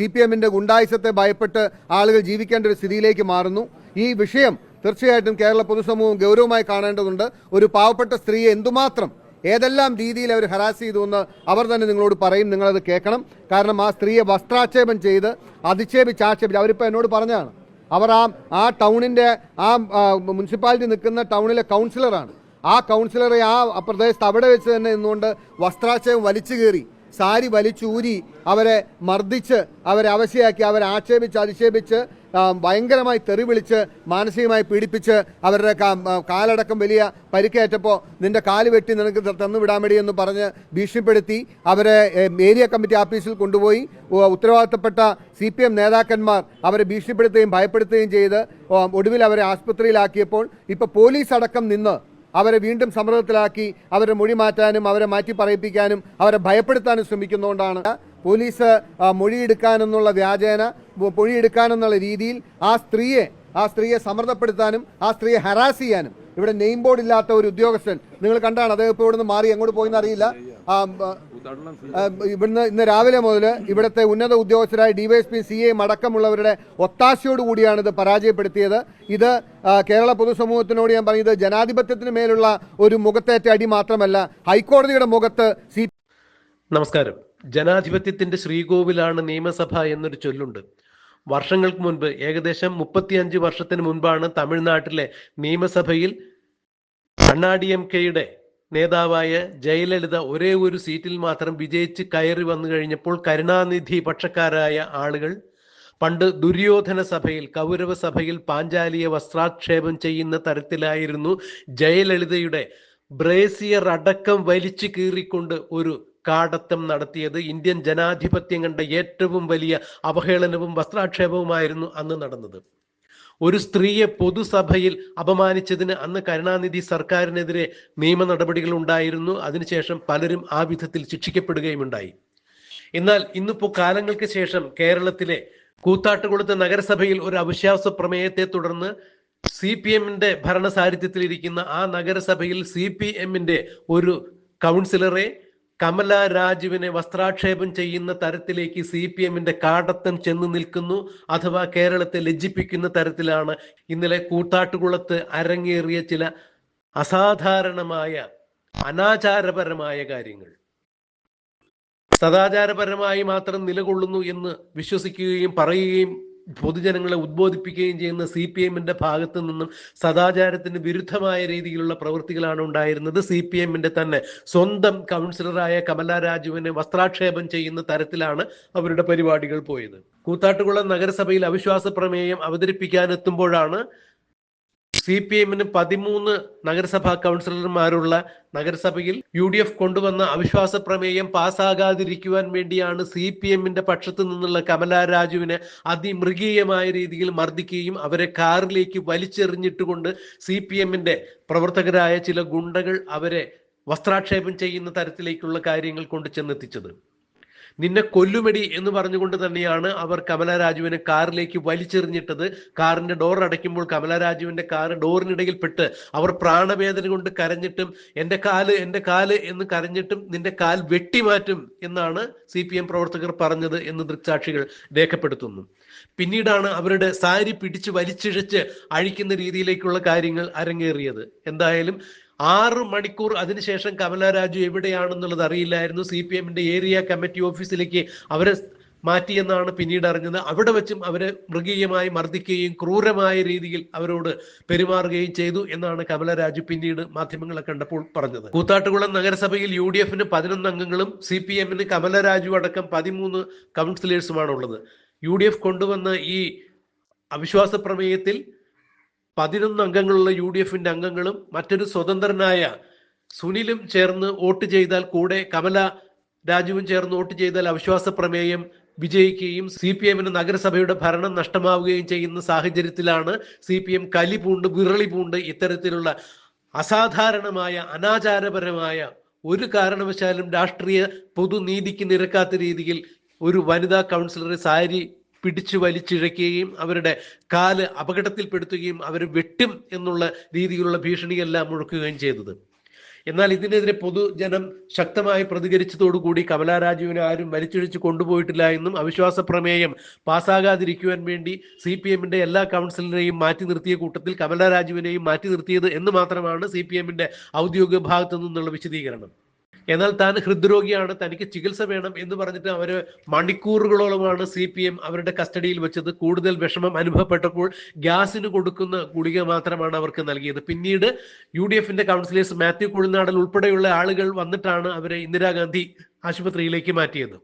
C P എമ്മിന്റെ ഗുണ്ടായുസത്തെ ഭയപ്പെട്ട് ആളുകൾ ജീവിക്കേണ്ട ഒരു സ്ഥിതിയിലേക്ക് മാറുന്നു. ഈ വിഷയം തീർച്ചയായിട്ടും കേരള പൊതുസമൂഹം ഗൗരവമായി കാണേണ്ടതുണ്ട്. ഒരു പാവപ്പെട്ട സ്ത്രീയെ എന്തുമാത്രം ഏതെല്ലാം രീതിയിൽ അവർ ഹരാസ് ചെയ്തു എന്ന് അവർ തന്നെ നിങ്ങളോട് പറയും. നിങ്ങളത് കേൾക്കണം. കാരണം ആ സ്ത്രീയെ വസ്ത്രാക്ഷേപം ചെയ്ത് അധിക്ഷേപിച്ച് ആക്ഷേപിച്ച് അവരിപ്പോൾ എന്നോട് പറഞ്ഞതാണ്. അവർ ആ ആ ടൗണിന്റെ ആ, മുനിസിപ്പാലിറ്റി നിൽക്കുന്ന ടൗണിലെ കൗൺസിലറാണ്. ആ കൗൺസിലറെ ആ പ്രദേശത്ത് അവിടെ വെച്ച് തന്നെ നിന്നുകൊണ്ട് വസ്ത്രാക്ഷേപം വലിച്ചു കയറി സാരി വലിച്ചൂരി അവരെ മർദ്ദിച്ച് അവരെ അവശയാക്കി അവരെ ആക്ഷേപിച്ച് അധിക്ഷേപിച്ച് ഭയങ്കരമായി തെറി വിളിച്ച് മാനസികമായി പീഡിപ്പിച്ച് അവരുടെ കാലടക്കം വലിയ പരിക്കേറ്റപ്പോൾ നിന്റെ കാൽ വെട്ടി നിനക്ക് ത- തന്നു വിടാൻ വേണ്ടി എന്ന് പറഞ്ഞ് ഭീഷണിപ്പെടുത്തി അവരെ ഏരിയ കമ്മിറ്റി ഓഫീസിൽ കൊണ്ടുപോയി. ഉത്തരവാദിത്തപ്പെട്ട സി പി എം നേതാക്കന്മാർ അവരെ ഭീഷണിപ്പെടുത്തുകയും ഭയപ്പെടുത്തുകയും ചെയ്ത് ഒടുവിൽ അവരെ ആസ്പത്രിയിലാക്കിയപ്പോൾ ഇപ്പോൾ പോലീസ് അടക്കം നിന്ന് അവരെ വീണ്ടും സമ്മർദ്ദത്തിലാക്കി അവരെ മൊഴി മാറ്റാനും അവരെ മാറ്റി പറയിപ്പിക്കാനും അവരെ ഭയപ്പെടുത്താനും ശ്രമിക്കുന്നതുകൊണ്ടാണ് പോലീസ് മൊഴിയെടുക്കാനെന്നുള്ള വ്യാജേന മൊഴിയെടുക്കാനെന്നുള്ള രീതിയിൽ ആ സ്ത്രീയെ ആ സ്ത്രീയെ സമ്മർദ്ദപ്പെടുത്താനും ആ സ്ത്രീയെ ഹരാസ് ചെയ്യാനും ഇവിടെ നെയിം ബോർഡ് ഇല്ലാത്ത ഒരു ഉദ്യോഗസ്ഥൻ. നിങ്ങൾ കണ്ടാണ് അദ്ദേഹം ഇപ്പോൾ ഇവിടുന്ന് മാറി എങ്ങോട്ട് പോയെന്ന് അറിയില്ല. ഇവിടുന്ന് ഇന്ന് രാവിലെ മുതൽ ഇവിടുത്തെ ഉന്നത ഉദ്യോഗസ്ഥരായ ഡിവൈഎസ്പി സി എം അടക്കമുള്ളവരുടെ ഒത്താശയോടുകൂടിയാണ് ഇത് പരാജയപ്പെടുത്തിയത്. ഇത് കേരള പൊതുസമൂഹത്തിനോട് ഞാൻ പറയുന്നത് ജനാധിപത്യത്തിന് മേലുള്ള ഒരു മുഖത്തേറ്റ അടി മാത്രമല്ല ഹൈക്കോടതിയുടെ മുഖത്ത് സി നമസ്കാരം. ജനാധിപത്യത്തിന്റെ ശ്രീകോവിലാണ് നിയമസഭ എന്നൊരു ചൊല്ലുണ്ട്. വർഷങ്ങൾക്ക് മുൻപ് ഏകദേശം മുപ്പത്തിയഞ്ച് വർഷത്തിന് മുൻപാണ് തമിഴ്നാട്ടിലെ നിയമസഭയിൽ അണ്ണാ ഡി എം കെയുടെ നേതാവായ ജയലളിത ഒരേ ഒരു സീറ്റിൽ മാത്രം വിജയിച്ച് കയറി വന്നു കഴിഞ്ഞപ്പോൾ കരുണാനിധി പക്ഷക്കാരായ ആളുകൾ പണ്ട് ദുര്യോധന സഭയിൽ കൗരവ സഭയിൽ പാഞ്ചാലിയെ വസ്ത്രാക്ഷേപം ചെയ്യുന്ന തരത്തിലായിരുന്നു ജയലളിതയുടെ ബ്രേസിയർ അടക്കം വലിച്ചു കീറിക്കൊണ്ട് ഒരു കാടത്തം നടത്തിയത്. ഇന്ത്യൻ ജനാധിപത്യം കണ്ട ഏറ്റവും വലിയ അവഹേളനവും വസ്ത്രാക്ഷേപവുമായിരുന്നു അന്ന് നടന്നത്. ഒരു സ്ത്രീയെ പൊതുസഭയിൽ അപമാനിച്ചതിന് അന്ന് കരുണാനിധി സർക്കാരിനെതിരെ നിയമ നടപടികൾ ഉണ്ടായിരുന്നു. അതിനുശേഷം പലരും ആ വിധത്തിൽ ശിക്ഷിക്കപ്പെടുകയും ഉണ്ടായി എന്നാൽ ഇന്നിപ്പോ കാലങ്ങൾക്ക് ശേഷം കേരളത്തിലെ കൂത്താട്ടുകുളത്ത് നഗരസഭയിൽ ഒരു അവിശ്വാസ പ്രമേയത്തെ തുടർന്ന് സി പി എമ്മിന്റെ ഭരണസാരിധ്യത്തിലിരിക്കുന്ന ആ നഗരസഭയിൽ സി പി എമ്മിന്റെ ഒരു കൗൺസിലറെ കമല രാജുവിനെ വസ്ത്രാക്ഷേപം ചെയ്യുന്ന തരത്തിലേക്ക് സി പി എമ്മിന്റെ കാടത്തം ചെന്ന് നിൽക്കുന്നു അഥവാ കേരളത്തെ ലജ്ജിപ്പിക്കുന്ന തരത്തിലാണ് ഇന്നലെ കൂത്താട്ടുകുളത്ത് അരങ്ങേറിയ ചില അസാധാരണമായ അനാചാരപരമായ കാര്യങ്ങൾ. സദാചാരപരമായി മാത്രം നിലകൊള്ളുന്നു എന്ന് വിശ്വസിക്കുകയും പറയുകയും പൊതുജനങ്ങളെ ഉദ്ബോധിപ്പിക്കുകയും ചെയ്യുന്ന സി പി എമ്മിന്റെ ഭാഗത്ത് നിന്നും സദാചാരത്തിന് വിരുദ്ധമായ രീതിയിലുള്ള പ്രവൃത്തികളാണ് ഉണ്ടായിരുന്നത്. സി പി എമ്മിന്റെ തന്നെ സ്വന്തം കൗൺസിലറായ കമല രാജുവിനെ വസ്ത്രാക്ഷേപം ചെയ്യുന്ന തരത്തിലാണ് അവരുടെ പരിപാടികൾ പോയത്. കൂത്താട്ടുകുളം നഗരസഭയിൽ അവിശ്വാസ പ്രമേയം അവതരിപ്പിക്കാനെത്തുമ്പോഴാണ് സി പി എമ്മിന് പതിമൂന്ന് നഗരസഭാ കൗൺസിലർമാരുള്ള നഗരസഭയിൽ യു ഡി എഫ് കൊണ്ടുവന്ന അവിശ്വാസ പ്രമേയം പാസ്സാകാതിരിക്കുവാൻ വേണ്ടിയാണ് സി പി എമ്മിന്റെ പക്ഷത്തു നിന്നുള്ള കമല രാജുവിനെ അതിമൃഗീയമായ രീതിയിൽ മർദ്ദിക്കുകയും അവരെ കാറിലേക്ക് വലിച്ചെറിഞ്ഞിട്ടുകൊണ്ട് സി പി എമ്മിന്റെ പ്രവർത്തകരായ ചില ഗുണ്ടകൾ അവരെ വസ്ത്രാക്ഷേപം ചെയ്യുന്ന തരത്തിലേക്കുള്ള കാര്യങ്ങൾ കൊണ്ട് ചെന്നെത്തിച്ചത്. നിന്നെ കൊല്ലുമടി എന്ന് പറഞ്ഞുകൊണ്ട് തന്നെയാണ് അവർ കമല രാജുവിനെ കാറിലേക്ക് വലിച്ചെറിഞ്ഞിട്ടത്. കാറിന്റെ ഡോർ അടയ്ക്കുമ്പോൾ കമല രാജുവിന്റെ കാർ ഡോറിനിടയിൽ പെട്ട് അവർ പ്രാണവേദന കൊണ്ട് കരഞ്ഞിട്ടും എന്റെ കാൽ എന്റെ കാൽ എന്ന് കരഞ്ഞിട്ടും നിന്റെ കാൽ വെട്ടിമാറ്റും എന്നാണ് സി പി എം പ്രവർത്തകർ പറഞ്ഞത് എന്ന് ദൃക്സാക്ഷികൾ രേഖപ്പെടുത്തുന്നു. പിന്നീടാണ് അവരുടെ സാരി പിടിച്ച് വലിച്ചിഴച്ച് അഴിക്കുന്ന രീതിയിലേക്കുള്ള കാര്യങ്ങൾ അരങ്ങേറിയത്. എന്തായാലും ആറ് മണിക്കൂർ അതിനുശേഷം കമല രാജു എവിടെയാണെന്നുള്ളത് അറിയില്ലായിരുന്നു. സി പി എമ്മിന്റെ ഏരിയ കമ്മിറ്റി ഓഫീസിലേക്ക് അവരെ മാറ്റിയെന്നാണ് പിന്നീട് അറിഞ്ഞത്. അവിടെ വെച്ചും അവരെ മൃഗീയമായി മർദ്ദിക്കുകയും ക്രൂരമായ രീതിയിൽ അവരോട് പെരുമാറുകയും ചെയ്തു എന്നാണ് കമല രാജു പിന്നീട് മാധ്യമങ്ങളെ കണ്ടപ്പോൾ പറഞ്ഞത്. കൂത്താട്ടുകുളം നഗരസഭയിൽ യു ഡി എഫിന് പതിനൊന്ന് അംഗങ്ങളും സി പി എമ്മിന് കമല രാജു അടക്കം പതിമൂന്ന് കൗൺസിലേഴ്സുമാണ് ഉള്ളത് യു ഡി എഫ് കൊണ്ടുവന്ന ഈ അവിശ്വാസ പ്രമേയത്തിൽ പതിനൊന്ന് അംഗങ്ങളുള്ള യു ഡി എഫിന്റെ അംഗങ്ങളും മറ്റൊരു സ്വതന്ത്രനായ സുനിലും ചേർന്ന് വോട്ട് ചെയ്താൽ കൂടെ കമല രാജുവും ചേർന്ന് വോട്ട് ചെയ്താൽ അവിശ്വാസ പ്രമേയം വിജയിക്കുകയും സി പി എമ്മിന് നഗരസഭയുടെ ഭരണം നഷ്ടമാവുകയും ചെയ്യുന്ന സാഹചര്യത്തിലാണ് സി പി എം കലി പൂണ്ട് വിറളി പൂണ്ട് ഇത്തരത്തിലുള്ള അസാധാരണമായ അനാചാരപരമായ ഒരു കാരണവശാലും രാഷ്ട്രീയ പൊതുനീതിക്ക് നിരക്കാത്ത രീതിയിൽ ഒരു വനിതാ കൗൺസിലറെ സാരി പിടിച്ചു വലിച്ചിഴയ്ക്കുകയും അവരുടെ കാൽ അപകടത്തിൽപ്പെടുത്തുകയും അവർ വെട്ടും എന്നുള്ള രീതിയിലുള്ള ഭീഷണിയെല്ലാം മുഴക്കുകയും ചെയ്തത്. എന്നാൽ ഇതിനെതിരെ പൊതുജനം ശക്തമായി പ്രതികരിച്ചതോടുകൂടി കമലാ രാജുവിനെ ആരും വലിച്ചിഴിച്ച് കൊണ്ടുപോയിട്ടില്ല എന്നും അവിശ്വാസ പ്രമേയം പാസ്സാകാതിരിക്കുവാൻ വേണ്ടി സി പി എമ്മിന്റെ എല്ലാ കൗൺസിലിനെയും മാറ്റി നിർത്തിയ കൂട്ടത്തിൽ കമലാ രാജുവിനെയും മാറ്റി നിർത്തിയത് എന്ന് മാത്രമാണ് സി പി എമ്മിന്റെ ഔദ്യോഗിക ഭാഗത്തു നിന്നുള്ള വിശദീകരണം. എന്നാൽ താൻ ഹൃദ്രോഗിയാണ് തനിക്ക് ചികിത്സ വേണം എന്ന് പറഞ്ഞിട്ട് അവർ മണിക്കൂറുകളോളമാണ് സി പി എം അവരുടെ കസ്റ്റഡിയിൽ വെച്ചത്. കൂടുതൽ വിഷമം അനുഭവപ്പെട്ടപ്പോൾ ഗ്യാസിന് കൊടുക്കുന്ന ഗുളിക മാത്രമാണ് അവർക്ക് നൽകിയത്. പിന്നീട് യു ഡി എഫിന്റെ കൗൺസിലേഴ്സ് മാത്യു കുഴിനാടൻ ഉൾപ്പെടെയുള്ള ആളുകൾ വന്നിട്ടാണ് അവരെ ഇന്ദിരാഗാന്ധി ആശുപത്രിയിലേക്ക് മാറ്റിയത്.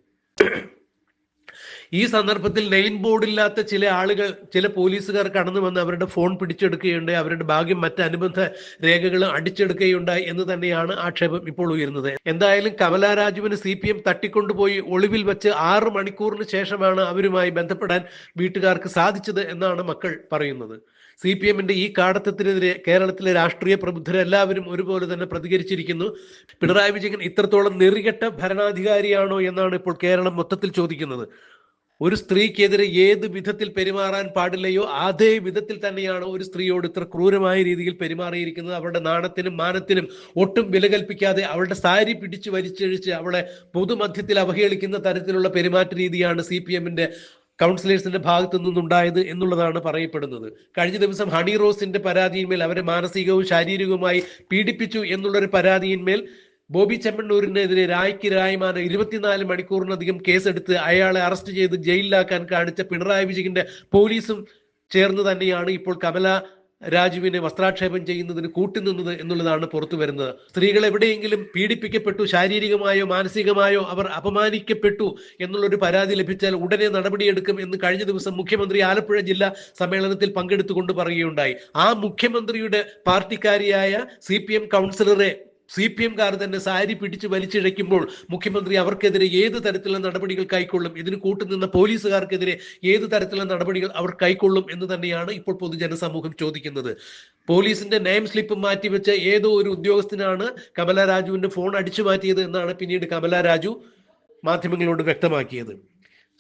ഈ സന്ദർഭത്തിൽ നെയിൻ ബോർഡ് ഇല്ലാത്ത ചില ആളുകൾ ചില പോലീസുകാർ കടന്നു വന്ന് അവരുടെ ഫോൺ പിടിച്ചെടുക്കുകയുണ്ടായി. അവരുടെ ഭാഗ്യം മറ്റ് അനുബന്ധ രേഖകൾ അടിച്ചെടുക്കുകയുണ്ടായി എന്ന് തന്നെയാണ് ആക്ഷേപം ഇപ്പോൾ ഉയരുന്നത്. എന്തായാലും കമലാ രാജുവിന് സി പി എം തട്ടിക്കൊണ്ടുപോയി ഒളിവിൽ വെച്ച് ആറ് മണിക്കൂറിന് ശേഷമാണ് അവരുമായി ബന്ധപ്പെടാൻ വീട്ടുകാർക്ക് സാധിച്ചത് എന്നാണ് മക്കൾ പറയുന്നത്. സി പി എമ്മിന്റെ ഈ കാടത്തത്തിനെതിരെ കേരളത്തിലെ രാഷ്ട്രീയ പ്രബുദ്ധരെല്ലാവരും ഒരുപോലെ തന്നെ പ്രതികരിച്ചിരിക്കുന്നു. പിണറായി വിജയൻ ഇത്രത്തോളം നെറികെട്ട ഭരണാധികാരിയാണോ എന്നാണ് ഇപ്പോൾ കേരളം മൊത്തത്തിൽ ചോദിക്കുന്നത്. ഒരു സ്ത്രീക്കെതിരെ ഏത് വിധത്തിൽ പെരുമാറാൻ പാടില്ലയോ അതേ വിധത്തിൽ തന്നെയാണ് ഒരു സ്ത്രീയോട് ഇത്ര ക്രൂരമായ രീതിയിൽ പെരുമാറിയിരിക്കുന്നത്. അവളുടെ നാണത്തിനും മാനത്തിനും ഒട്ടും വില കൽപ്പിക്കാതെ അവളുടെ സാരി പിടിച്ചു വലിച്ചഴിച്ച് അവളെ പൊതുമധ്യത്തിൽ അവഹേളിക്കുന്ന തരത്തിലുള്ള പെരുമാറ്റ രീതിയാണ് സി പി എമ്മിന്റെ കൗൺസിലേഴ്സിന്റെ ഭാഗത്തു നിന്നുണ്ടായത് എന്നുള്ളതാണ് പറയപ്പെടുന്നത്. കഴിഞ്ഞ ദിവസം ഹണി റോസിന്റെ പരാതിയിന്മേൽ അവരെ മാനസികവും ശാരീരികവുമായി പീഡിപ്പിച്ചു എന്നുള്ളൊരു പരാതിയിന്മേൽ ബോബി ചെമ്മണ്ണൂരിനെതിരെ രായ്ക്ക് രായ്മാന ഇരുപത്തിനാല് മണിക്കൂറിനധികം കേസെടുത്ത് അയാളെ അറസ്റ്റ് ചെയ്ത് ജയിലിലാക്കാൻ കാണിച്ച പിണറായി വിജയന്റെ പോലീസും ചേർന്ന് തന്നെയാണ് ഇപ്പോൾ കമല രാജുവിനെ വസ്ത്രാക്ഷേപം ചെയ്യുന്നതിന് കൂട്ടുനിന്നത് എന്നുള്ളതാണ് പുറത്തു വരുന്നത്. സ്ത്രീകൾ എവിടെയെങ്കിലും പീഡിപ്പിക്കപ്പെട്ടു ശാരീരികമായോ മാനസികമായോ അവർ അപമാനിക്കപ്പെട്ടു എന്നുള്ളൊരു പരാതി ലഭിച്ചാൽ ഉടനെ നടപടിയെടുക്കും എന്ന് കഴിഞ്ഞ ദിവസം മുഖ്യമന്ത്രി ആലപ്പുഴ ജില്ലാ സമ്മേളനത്തിൽ പങ്കെടുത്തുകൊണ്ട് പറയുകയുണ്ടായി. ആ മുഖ്യമന്ത്രിയുടെ പാർട്ടിക്കാരിയായ സി കൗൺസിലറെ സി പി എംകാർ തന്നെ സാരി പിടിച്ച് വലിച്ചിഴയ്ക്കുമ്പോൾ മുഖ്യമന്ത്രി അവർക്കെതിരെ ഏത് തരത്തിലുള്ള നടപടികൾ കൈക്കൊള്ളും? ഇതിന് കൂട്ടുനിന്ന പോലീസുകാർക്കെതിരെ ഏത് തരത്തിലുള്ള നടപടികൾ അവർ കൈക്കൊള്ളും എന്ന് തന്നെയാണ് ഇപ്പോൾ പൊതുജന സമൂഹം ചോദിക്കുന്നത്. പോലീസിന്റെ നെയിം സ്ലിപ്പ് മാറ്റിവെച്ച ഏതോ ഒരു ഉദ്യോഗസ്ഥനാണ് കമല രാജുവിന്റെ ഫോൺ അടിച്ചു മാറ്റിയത് എന്നാണ് പിന്നീട് കമല രാജു മാധ്യമങ്ങളോട് വ്യക്തമാക്കിയത്.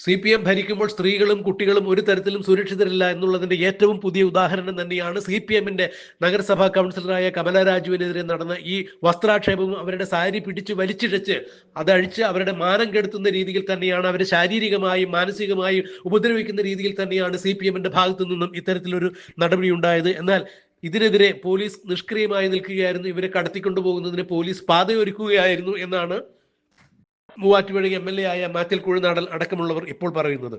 സി പി എം ഭരിക്കുമ്പോൾ സ്ത്രീകളും കുട്ടികളും ഒരു തരത്തിലും സുരക്ഷിതരല്ല എന്നുള്ളതിന്റെ ഏറ്റവും പുതിയ ഉദാഹരണം തന്നെയാണ് സി പി എമ്മിന്റെ നഗരസഭാ കൗൺസിലറായ കമല രാജുവിനെതിരെ നടന്ന ഈ വസ്ത്രാക്ഷേപവും അവരുടെ സാരി പിടിച്ച് വലിച്ചിഴച്ച് അതഴിച്ച് അവരുടെ മാനം കെടുത്തുന്ന രീതിയിൽ തന്നെയാണ് അവരെ ശാരീരികമായും മാനസികമായും ഉപദ്രവിക്കുന്ന രീതിയിൽ തന്നെയാണ് സി പി എമ്മിന്റെ ഭാഗത്തു നിന്നും ഇത്തരത്തിലൊരു നടപടി ഉണ്ടായത്. എന്നാൽ ഇതിനെതിരെ പോലീസ് നിഷ്ക്രിയമായി നിൽക്കുകയായിരുന്നു. ഇവരെ കടത്തിക്കൊണ്ടുപോകുന്നതിന് പോലീസ് പാതയൊരുക്കുകയായിരുന്നു എന്നാണ് മൂവാറ്റുപുഴ എം എൽ എ ആയ മാറ്റിൽ കുഴുനാടൽ അടക്കമുള്ളവർ ഇപ്പോൾ പറയുന്നത്.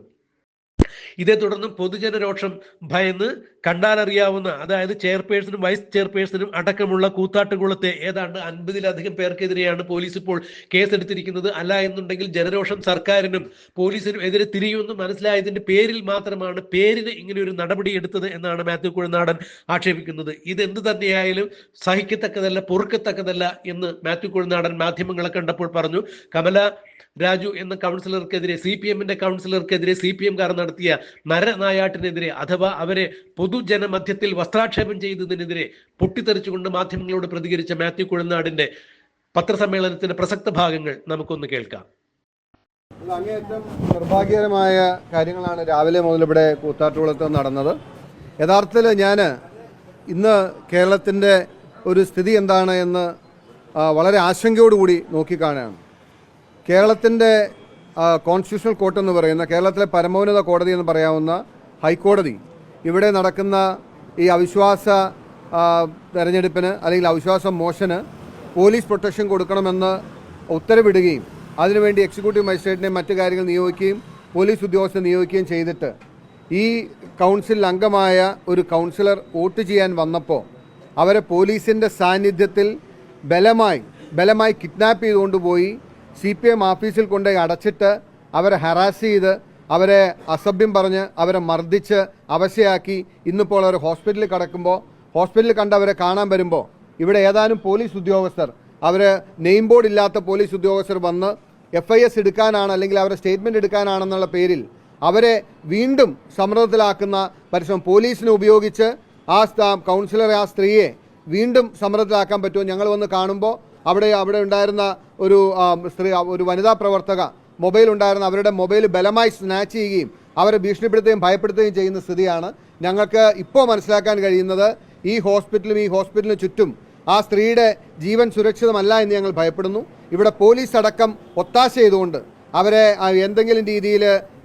ഇതേ തുടർന്ന് പൊതുജനരോക്ഷം ഭയന്ന് കണ്ടാലറിയാവുന്ന അതായത് ചെയർപേഴ്സണും വൈസ് ചെയർപേഴ്സണും അടക്കമുള്ള കൂത്താട്ടുകുളത്തെ ഏതാണ്ട് അൻപതിലധികം പേർക്കെതിരെയാണ് പോലീസ് ഇപ്പോൾ കേസെടുത്തിരിക്കുന്നത്. അല്ല എന്നുണ്ടെങ്കിൽ ജനരോഷം സർക്കാരിനും പോലീസിനും എതിരെ തിരിയുമെന്ന് മനസ്സിലായതിന്റെ പേരിൽ മാത്രമാണ് പേരിന് ഇങ്ങനെ ഒരു നടപടി എടുത്തത് എന്നാണ് മാത്യു കുഴനാടൻ ആക്ഷേപിക്കുന്നത്. ഇത് എന്ത് തന്നെയായാലും സഹിക്കത്തക്കതല്ല പൊറുക്കത്തക്കതല്ല എന്ന് മാത്യു കുഴനാടൻ മാധ്യമങ്ങളെ കണ്ടപ്പോൾ പറഞ്ഞു. കമല രാജു എന്ന കൗൺസിലർക്കെതിരെ സി പി എമ്മിന്റെ കൗൺസിലർക്കെതിരെ സി പി എംകാർ നടത്തിയ നരനായാട്ടിനെതിരെ അഥവാ അവരെ പൊതുജനമധ്യത്തിൽ വസ്ത്രാക്ഷേപം ചെയ്തതിനെതിരെ പൊട്ടിത്തെറിച്ചുകൊണ്ട് മാധ്യമങ്ങളോട് പ്രതികരിച്ച മാത്യു കുഴനാടിന്റെ പത്രസമ്മേളനത്തിന്റെ പ്രസക്ത ഭാഗങ്ങൾ നമുക്കൊന്ന് കേൾക്കാം. അങ്ങേയറ്റം നിർഭാഗ്യകരമായ കാര്യങ്ങളാണ് രാവിലെ മുതൽ ഇവിടെ കൂത്താട്ടുകുളത്ത് നടന്നത്. യഥാർത്ഥത്തിൽ ഞാൻ ഇന്ന് കേരളത്തിന്റെ ഒരു സ്ഥിതി എന്താണ് എന്ന് വളരെ ആശങ്കയോടുകൂടി നോക്കിക്കാണുകയാണ്. കേരളത്തിന്റെ കോൺസ്റ്റിറ്റ്യൂഷണൽ കോർട്ട് എന്ന് പറയുന്ന കേരളത്തിലെ പരമോന്നത കോടതി എന്ന് പറയാവുന്ന ഹൈക്കോടതി ഇവിടെ നടക്കുന്ന ഈ അവിശ്വാസ തെരഞ്ഞെടുപ്പിന് അല്ലെങ്കിൽ അവിശ്വാസ മോശന് പോലീസ് പ്രൊട്ടക്ഷൻ കൊടുക്കണമെന്ന് ഉത്തരവിടുകയും അതിനുവേണ്ടി എക്സിക്യൂട്ടീവ് മജിസ്ട്രേറ്റിനെ മറ്റു കാര്യങ്ങൾ നിയോഗിക്കുകയും പോലീസ് ഉദ്യോഗസ്ഥരെ നിയോഗിക്കുകയും ചെയ്തിട്ട് ഈ കൗൺസിലിൽ അംഗമായ ഒരു കൗൺസിലർ വോട്ട് ചെയ്യാൻ വന്നപ്പോൾ അവരെ പോലീസിന്റെ സാന്നിധ്യത്തിൽ ബലമായി ബലമായി കിഡ്നാപ്പ് ചെയ്തുകൊണ്ടുപോയി സി പി എം ഓഫീസിൽ കൊണ്ടുപോയി അടച്ചിട്ട് അവരെ ഹറാസ് ചെയ്ത് അവരെ അസഭ്യം പറഞ്ഞ് അവരെ മർദ്ദിച്ച് അവശയാക്കി ഇന്നിപ്പോൾ അവർ ഹോസ്പിറ്റലിൽ കിടക്കുമ്പോൾ ഹോസ്പിറ്റലിൽ കണ്ട് അവരെ കാണാൻ വരുമ്പോൾ ഇവിടെ ഏതാനും പോലീസ് ഉദ്യോഗസ്ഥർ അവർ നെയിം ബോർഡ് ഇല്ലാത്ത പോലീസ് ഉദ്യോഗസ്ഥർ വന്ന് എഫ് ഐ എസ് എടുക്കാനാണ് അല്ലെങ്കിൽ അവരെ സ്റ്റേറ്റ്മെന്റ് എടുക്കാനാണെന്നുള്ള പേരിൽ അവരെ വീണ്ടും സമ്മർദ്ദത്തിലാക്കുന്ന പരിശ്രമം പോലീസിനെ ഉപയോഗിച്ച് ആ കൗൺസിലറെ ആ സ്ത്രീയെ വീണ്ടും സമ്മർദ്ദത്തിലാക്കാൻ പറ്റുമോ ഞങ്ങൾ വന്ന് കാണുമ്പോൾ അവിടെ അവിടെ ഉണ്ടായിരുന്ന ഒരു സ്ത്രീ ഒരു വനിതാ പ്രവർത്തക മൊബൈൽ ഉണ്ടായിരുന്ന അവരുടെ മൊബൈൽ ബലമായി സ്നാച്ച് ചെയ്യുകയും അവരെ ഭീഷണിപ്പെടുത്തുകയും ഭയപ്പെടുത്തുകയും ചെയ്യുന്ന സ്ഥിതിയാണ് ഞങ്ങൾക്ക് ഇപ്പോൾ മനസ്സിലാക്കാൻ കഴിയുന്നത് ഈ ഹോസ്പിറ്റലും ഈ ഹോസ്പിറ്റലിന് ചുറ്റും ആ സ്ത്രീയുടെ ജീവൻ സുരക്ഷിതമല്ല എന്ന് ഞങ്ങൾ ഭയപ്പെടുന്നു. ഇവിടെ പോലീസ് അടക്കം ഒത്താശ ചെയ്തുകൊണ്ട് അവരെ എന്തെങ്കിലും രീതിയിൽ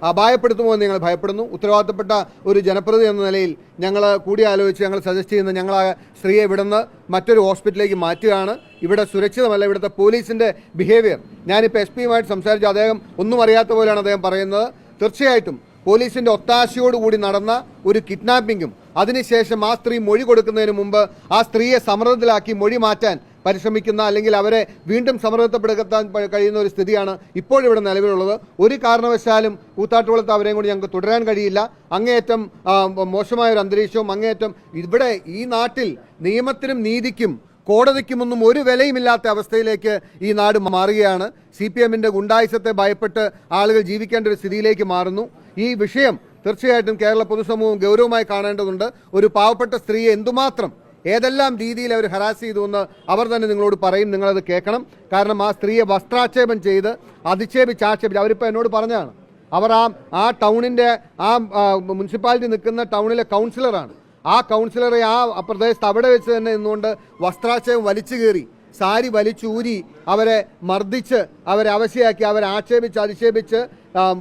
അപായപ്പെടുത്തുമോ എന്ന് ഞങ്ങൾ ഭയപ്പെടുന്നു. ഉത്തരവാദിത്തപ്പെട്ട ഒരു ജനപ്രതി എന്ന നിലയിൽ ഞങ്ങൾ കൂടിയാലോചിച്ച് ഞങ്ങൾ സജസ്റ്റ് ചെയ്യുന്ന ഞങ്ങൾ ആ സ്ത്രീയെ ഇവിടുന്ന് മറ്റൊരു ഹോസ്പിറ്റലിലേക്ക് മാറ്റുകയാണ്. ഇവിടെ സുരക്ഷിതമല്ല ഇവിടുത്തെ പോലീസിന്റെ ബിഹേവിയർ ഞാനിപ്പോൾ എസ് പിയുമായിട്ട് സംസാരിച്ചു അദ്ദേഹം ഒന്നും അറിയാത്ത പോലെയാണ് അദ്ദേഹം പറയുന്നത്. തീർച്ചയായിട്ടും പോലീസിന്റെ ഒത്താശയോടുകൂടി നടന്ന ഒരു കിഡ്നാപ്പിങ്ങും അതിനുശേഷം ആ സ്ത്രീ മൊഴി കൊടുക്കുന്നതിന് മുമ്പ് ആ സ്ത്രീയെ സമ്മർദ്ദത്തിലാക്കി മൊഴി മാറ്റാൻ പരിശ്രമിക്കുന്ന അല്ലെങ്കിൽ അവരെ വീണ്ടും സമ്മർദ്ദപ്പെടുത്താൻ കഴിയുന്ന ഒരു സ്ഥിതിയാണ് ഇപ്പോൾ ഇവിടെ നിലവിലുള്ളത്. ഒരു കാരണവശാലും കൂത്താട്ടുകുളത്ത് അവരെയും കൂടി ഞങ്ങൾക്ക് തുടരാൻ കഴിയില്ല. അങ്ങേയറ്റം മോശമായ ഒരു അന്തരീക്ഷവും അങ്ങേയറ്റം ഇവിടെ ഈ നാട്ടിൽ നിയമത്തിനും നീതിക്കും കോടതിക്കുമൊന്നും ഒരു വിലയുമില്ലാത്ത അവസ്ഥയിലേക്ക് ഈ നാട് മാറുകയാണ്. സി പി എമ്മിന്റെ ഗുണ്ടായുസത്തെ ഭയപ്പെട്ട് ആളുകൾ ജീവിക്കേണ്ട ഒരു സ്ഥിതിയിലേക്ക് മാറുന്നു. ഈ വിഷയം തീർച്ചയായിട്ടും കേരള പൊതുസമൂഹം ഗൗരവമായി കാണേണ്ടതുണ്ട്. ഒരു പാവപ്പെട്ട സ്ത്രീയെ എന്തുമാത്രം ഏതെല്ലാം രീതിയിൽ അവർ ഹരാസ് ചെയ്തു എന്ന് അവർ തന്നെ നിങ്ങളോട് പറയും നിങ്ങളത് കേൾക്കണം. കാരണം ആ സ്ത്രീയെ വസ്ത്രാക്ഷേപം ചെയ്ത് അധിക്ഷേപിച്ച് ആക്ഷേപിച്ച് അവരിപ്പോൾ എന്നോട് പറഞ്ഞതാണ്. അവർ ആ ആ ടൗണിന്റെ ആ മുനിസിപ്പാലിറ്റി നിൽക്കുന്ന ടൗണിലെ കൗൺസിലറാണ്. ആ കൗൺസിലറെ ആ പ്രദേശത്ത് അവിടെ വെച്ച് തന്നെ നിന്നുകൊണ്ട് വസ്ത്രാക്ഷേപം വലിച്ചു കയറി സാരി വലിച്ചൂരി അവരെ മർദ്ദിച്ച് അവരെ അവശയാക്കി അവരെ ആക്ഷേപിച്ച് അധിക്ഷേപിച്ച്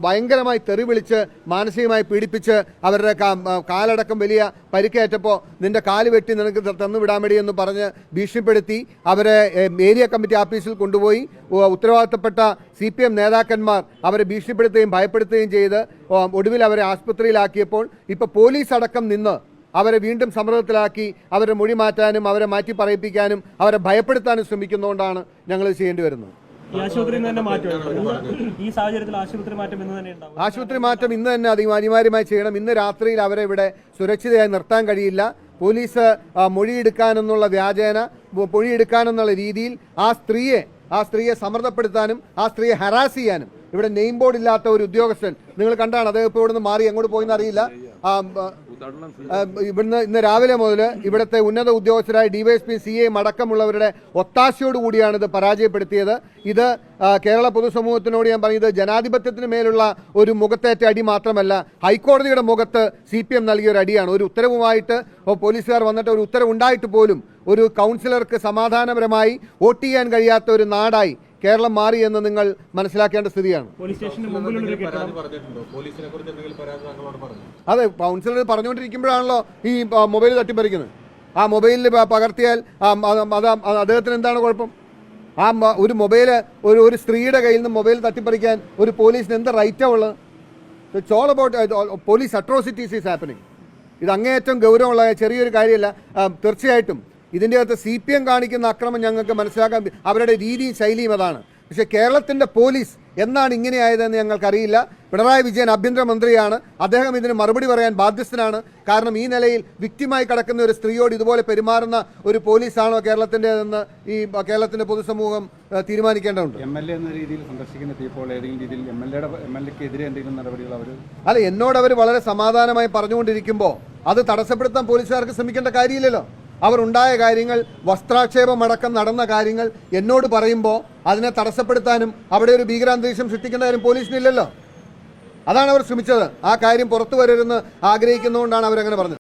ഭയങ്കരമായി തെറി വിളിച്ച് മാനസികമായി പീഡിപ്പിച്ച് അവരുടെ കാലടക്കം വലിയ പരിക്കേറ്റപ്പോൾ നിന്റെ കാൽ വെട്ടി നിനക്ക് ത- തന്നു വിടാൻ വേണ്ടി എന്ന് പറഞ്ഞ് ഭീഷണിപ്പെടുത്തി അവരെ ഏരിയ കമ്മിറ്റി ഓഫീസിൽ കൊണ്ടുപോയി. ഉത്തരവാദിത്തപ്പെട്ട സി പി എം നേതാക്കന്മാർ അവരെ ഭീഷണിപ്പെടുത്തുകയും ഭയപ്പെടുത്തുകയും ചെയ്ത് ഒടുവിൽ അവരെ ആസ്പത്രിയിലാക്കിയപ്പോൾ ഇപ്പോൾ പോലീസ് അടക്കം നിന്ന് അവരെ വീണ്ടും സമ്മർദ്ദത്തിലാക്കി അവരെ മൊഴി മാറ്റാനും അവരെ മാറ്റി പറയിപ്പിക്കാനും അവരെ ഭയപ്പെടുത്താനും ശ്രമിക്കുന്നതുകൊണ്ടാണ് ഞങ്ങൾ ചെയ്യേണ്ടി വരുന്നത്. ഈ ഈ സാഹചര്യത്തിൽ ആശുപത്രി മാറ്റം ഇന്ന് തന്നെ ഉണ്ടാവും. ആശുപത്രി മാറ്റം ഇന്ന് തന്നെ അധികം അനിവാര്യമായി ചെയ്യണം. ഇന്ന് രാത്രിയിൽ അവരെ ഇവിടെ സുരക്ഷിതയായി നിർത്താൻ കഴിയില്ല. പോലീസ് മൊഴിയെടുക്കാനെന്നുള്ള വ്യാജേന മൊഴിയെടുക്കാനെന്നുള്ള രീതിയിൽ ആ സ്ത്രീയെ ആ സ്ത്രീയെ സമ്മർദ്ദപ്പെടുത്താനും ആ സ്ത്രീയെ ഹറാസ് ചെയ്യാനും ഇവിടെ നെയിം ബോർഡ് ഇല്ലാത്ത ഒരു ഉദ്യോഗസ്ഥൻ നിങ്ങൾ കണ്ടാണ്. അദ്ദേഹം ഇപ്പോൾ ഇവിടുന്ന് മാറി എങ്ങോട്ട് പോയെന്ന് അറിയില്ല. ഇവിടുന്ന് ഇന്ന് രാവിലെ മുതൽ ഇവിടുത്തെ ഉന്നത ഉദ്യോഗസ്ഥരായ ഡിവൈഎസ്പി സി എം അടക്കമുള്ളവരുടെ ഒത്താശയോടുകൂടിയാണ് ഇത് പരാജയപ്പെടുത്തിയത്. ഇത് കേരള പൊതുസമൂഹത്തിനോട് ഞാൻ പറയുന്നത് ജനാധിപത്യത്തിന് മേലുള്ള ഒരു മുഖത്തേറ്റ അടി മാത്രമല്ല ഹൈക്കോടതിയുടെ മുഖത്ത് സി പി എം നൽകിയ ഒരു അടിയാണ്. ഒരു ഉത്തരവുമായിട്ട് പോലീസുകാർ വന്നിട്ട് ഒരു ഉത്തരവുണ്ടായിട്ട് പോലും ഒരു കൗൺസിലർക്ക് സമാധാനപരമായി വോട്ട് ചെയ്യാൻ കഴിയാത്ത ഒരു നാടായി കേരളം മാറി എന്ന് നിങ്ങൾ മനസ്സിലാക്കേണ്ട സ്ഥിതിയാണ്. പോലീസ് സ്റ്റേഷന് മുമ്പിലുള്ള ഒരു കെട്ടിടം അതെ കൗൺസിലർ പറഞ്ഞുകൊണ്ടിരിക്കുമ്പോഴാണല്ലോ ഈ മൊബൈൽ തട്ടിപ്പറിക്കുന്നത്. ആ മൊബൈലിൽ പകർത്തിയാൽ അത് അദ്ദേഹത്തിന് എന്താണ് കുഴപ്പം? ആ ഒരു മൊബൈൽ ഒരു ഒരു സ്ത്രീയുടെ കയ്യിൽ നിന്ന് മൊബൈൽ തട്ടിപ്പറിക്കാൻ ഒരു പോലീസിന് എന്ത് റൈറ്റാണ് ഉള്ളത്? It's all about police atrocities is happening ഇത് അങ്ങേയറ്റം ഗൗരവമുള്ള ചെറിയൊരു കാര്യമല്ല. തീർച്ചയായിട്ടും ഇതിന്റെ അകത്ത് സി പി എം കാണിക്കുന്ന അക്രമം ഞങ്ങൾക്ക് മനസ്സിലാക്കാൻ അവരുടെ രീതിയും ശൈലിയും അതാണ്. പക്ഷേ കേരളത്തിന്റെ പോലീസ് എന്നാണ് ഇങ്ങനെയായതെന്ന് ഞങ്ങൾക്കറിയില്ല. പിണറായി വിജയൻ ആഭ്യന്തരമന്ത്രിയാണ്. അദ്ദേഹം ഇതിന് മറുപടി പറയാൻ ബാധ്യസ്ഥനാണ്. കാരണം ഈ നിലയിൽ വിക്റ്റിമായി കിടക്കുന്ന ഒരു സ്ത്രീയോട് ഇതുപോലെ പെരുമാറുന്ന ഒരു പോലീസാണോ കേരളത്തിന്റെതെന്ന് ഈ കേരളത്തിന്റെ പൊതുസമൂഹം തീരുമാനിക്കേണ്ടതുണ്ട്. എം എൽ എ എന്ന രീതിയിൽ സന്ദർശിക്കുന്ന ഇപ്പോൾ ഏതെങ്കിലും രീതിയിൽ എം എൽ എയുടെ എം എൽ എക്ക് എന്തെങ്കിലും നടപടികൾ അവർ അല്ല എന്നോട് അവർ വളരെ സമാധാനമായി പറഞ്ഞുകൊണ്ടിരിക്കുമ്പോൾ അത് തടസ്സപ്പെടുത്താൻ പോലീസുകാർക്ക് ശ്രമിക്കേണ്ട കാര്യമില്ലല്ലോ. അവർ ഉണ്ടായ കാര്യങ്ങൾ വസ്ത്രാക്ഷേപമടക്കം നടന്ന കാര്യങ്ങൾ എന്നോട് പറയുമ്പോൾ അതിനെ തടസ്സപ്പെടുത്താനും അവിടെ ഒരു ഭീകരാന്തരീക്ഷം സൃഷ്ടിക്കേണ്ട കാര്യം പോലീസിനില്ലല്ലോ. അതാണ് അവർ ശ്രമിച്ചത്. ആ കാര്യം പുറത്തു വരരുതെന്ന് ആഗ്രഹിക്കുന്നതുകൊണ്ടാണ് അവരങ്ങനെ പറഞ്ഞത്.